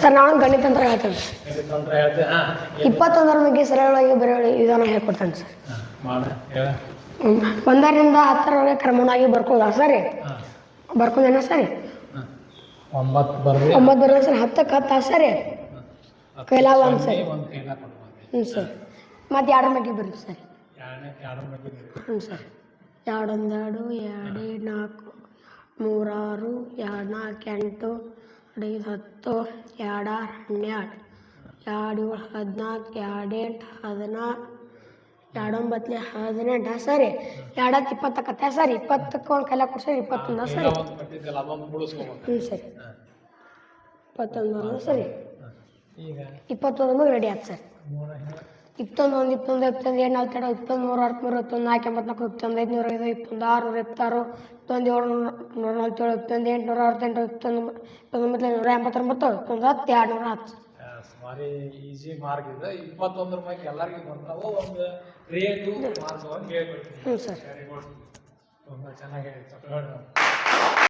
Sir ನಾನು ಗಣಿತಂತ್ರ ಹೇಳ್ತೇನೆ. ಇಪ್ಪತ್ತೊಂದರ ಬಗ್ಗೆ ಸರಳವಾಗಿ ಬರೆಯಲು ವಿಧಾನ ಹೇಳ್ಕೊಡ್ತೇನೆ ಸರ್. ಒಂದರಿಂದ ಹತ್ತರವರೆಗೆ ಕ್ರಮವಾಗಿ ಬರ್ಕೋದಾ ಸರಿ? ಬರ್ಕೋದೇನ ಸರಿ? ಒಂಬತ್ತು ಬರೋದು ಸರ್ ಹತ್ತಕ್ಕೆ ಹತ್ತು ಸರಿ? ಕೈಲ ಒಂದು ಸರಿ. ಹ್ಞೂ ಸರ್. ಮತ್ತೆ ಎರಡರ ಮಟ್ಟಿಗೆ ಬರ್ರಿ ಸರ್. ಹ್ಞೂ ಸರ್. ಎರಡೊಂದೆರಡು ಎರಡು ನಾಲ್ಕು ಮೂರಾರು ಎರಡು ನಾಲ್ಕು ಎಂಟು ಐದು ಹತ್ತು ಎರಡು ಆರು ಹನ್ನೆರಡು ಎರಡು ಏಳು ಹದಿನಾಲ್ಕು ಎರಡು ಎಂಟು ಹದಿನಾರು ಎರಡು ಒಂಬತ್ತಲೆ ಹದಿನೆಂಟು ಸರಿ. ಎರಡತ್ತು ಹತ್ತು ಇಪ್ಪತ್ತಕ್ಕತ್ತೆ ಸರಿ. ಇಪ್ಪತ್ತಕ್ಕೆ ಒಂದು ಕೈಲ ಕೊಡ್ಸರಿ ಇಪ್ಪತ್ತೊಂದ ಸರಿ. ಹ್ಞೂ ಸರಿ. ಇಪ್ಪತ್ತೊಂದು ಸರಿ. ಇಪ್ಪತ್ತೊಂದು ರೆಡಿ ಆಯ್ತು ಸರ್. ಇಪ್ಪತ್ತೊಂದು ಒಂದು ಇಪ್ಪತ್ತೊಂದು ಇಪ್ಪತ್ತೊಂದು ಏಳು ನಾಲ್ಕು ಎರಡು ಇಪ್ಪತ್ತೊಂದು ನೂರ ಹತ್ತು ಇಪ್ಪತ್ತೊಂದು ನಾಲ್ಕು ಎಂಬತ್ನಾಲ್ಕು ಇಪ್ಪತ್ತೊಂದು ಐದುನೂರ ಐದು ಇಪ್ಪತ್ತೊಂದು ಆರು ನೂರ ಇಪ್ಪತ್ತಾರು ಇಪ್ಪತ್ತೊಂದು ಏಳು ನೂರ ನಲ್ವತ್ತೇಳು ಇಪ್ಪತ್ತೊಂದು ಎಂಟುನೂರ ಅರವತ್ತೆಂಟು ಇಪ್ಪತ್ತೊಂದು ಇಪ್ಪತ್ತೊಂಬತ್ತು ನೂರ ಎಂಬತ್ತೊಂಬತ್ತು ಇಪ್ಪತ್ತೊಂದು ಹತ್ತು ಎರಡು ನೂರ ಹತ್ತು. ಭಾರಿ ಈಸಿ ಮಾರ್ಕ್ ಇದೆ. ಇಪ್ಪತ್ತೊಂದರ ಬಗ್ಗೆ ಎಲ್ಲರಿಗೂ ಬರ್ತಾವೆ ಒಂದು ರೇಟು ಮಾರ್ಕ್ ಅಂತ ಹೇಳ್ಕೊಡ್ತೀನಿ ಹ್ಞೂ ಸರ್. ತುಂಬ ಚೆನ್ನಾಗಿ